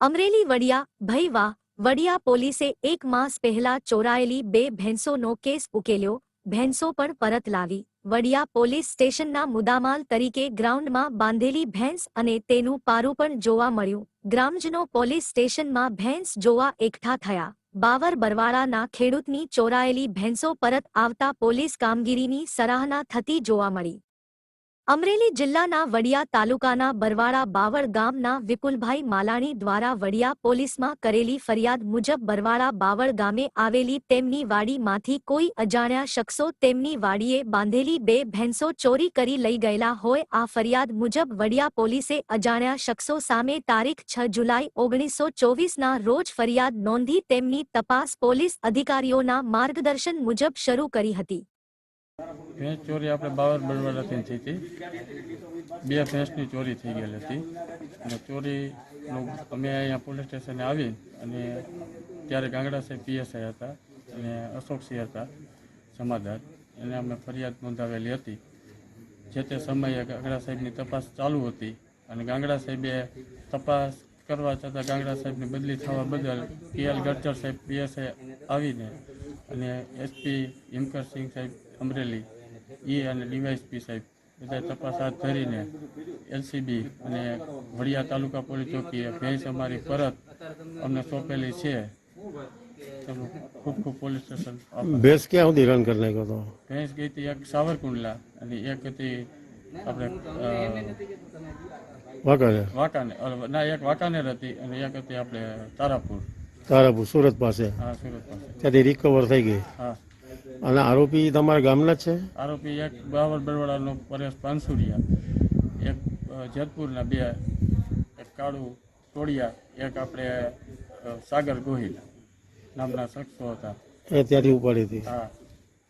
અમરેલી વડિયા, ભૈવા, વડિયા પોલીસે એક માસ પહેલા ચોરાયેલી બે ભેંસોનો કેસ ઉકેલ્યો. ભેંસો પણ પરત લાવી. વડિયા પોલીસ સ્ટેશનના મુદ્દામાલ તરીકે ગ્રાઉન્ડમાં બાંધેલી ભેંસ અને તેનું પારું પણ જોવા મળ્યું. ગ્રામજનો પોલીસ સ્ટેશનમાં ભેંસ જોવા એકઠા થયા. બાવર બરવાળાના ખેડૂતની ચોરાયેલી ભેંસો પરત આવતા પોલીસ કામગીરીની સરાહના થતી જોવા મળી. અમરેલી જિલ્લાના વડિયા તાલુકાના બરવાળા બાવળ ગામના વિપુલભાઈ માલાણી દ્વારા વડિયા પોલીસમાં કરેલી ફરિયાદ મુજબ બરવાળા બાવળ ગામે આવેલી તેમની વાડીમાંથી કોઈ અજાણ્યા શખ્સો તેમની વાડીએ બાંધેલી બે ભેંસો ચોરી કરી લઈ ગયેલા હોય આ ફરિયાદ મુજબ વડિયા પોલીસે અજાણ્યા શખ્સો સામે તારીખ છ જુલાઈ ઓગણીસો ચોવીસના રોજ ફરિયાદ નોંધી તેમની તપાસ પોલીસ અધિકારીઓના માર્ગદર્શન મુજબ શરૂ કરી હતી. ભેંસ ચોરી આપણે બાવર બરવાડાથી થઈ હતી. બે ભેંસની ચોરી થઈ ગયેલી હતી. અને ચોરી અમે અહીંયા પોલીસ સ્ટેશને આવી અને ત્યારે ગાંગડા સાહેબ પીએસઆઈ હતા અને અશોકસિંહ હતા જમાદાર એને અમે ફરિયાદ નોંધાવેલી હતી. જે તે સમયે ગાંગડા સાહેબની તપાસ ચાલુ હતી અને ગાંગડા સાહેબે તપાસ કરવા છતાં ગાંગડા સાહેબની બદલી થવા બદલ પીએલ ગડચર સાહેબ પીએસઆઈ આવીને અને એસપી હિમકરસિંહ સાહેબ અમરેલી એ અને ડીવાયસપી સાહેબ બધા તપાસ હાથ ધરીને એલસીબી અને વડિયા તાલુકા પોલીસ ચોકીએ ભેંસ અમારી પરત અમને સોંપેલી છે. ખૂબ ખૂબ પોલીસ સ્ટેશન. ભેંસ ક્યાં સુધી રન કરી નાખ્યો હતો? ભેંસ ગઈ હતી એક સાવરકુંડલા અને એક હતી આપણે અ, વાંકાને વાંકાને ના એક વાંકાનેર હતી અને એક હતી આપણે તારાપુર. તારાપુર સુરત પાસે. હા સુરત પાસે. ત્યાંથી રિકવર થઈ ગઈ. હા. અને આરોપી તમારા ગામના જ છે? આરોપી એક બાવર બરવાડાનો પરેશ પાનસુરિયા એક જેતપુરના બે એક કાળુ ટોળિયા એક આપણે સાગર ગોહિલ નામના શખ્સો હતા. એ ત્યાંથી ઉપાડી હતી. હા.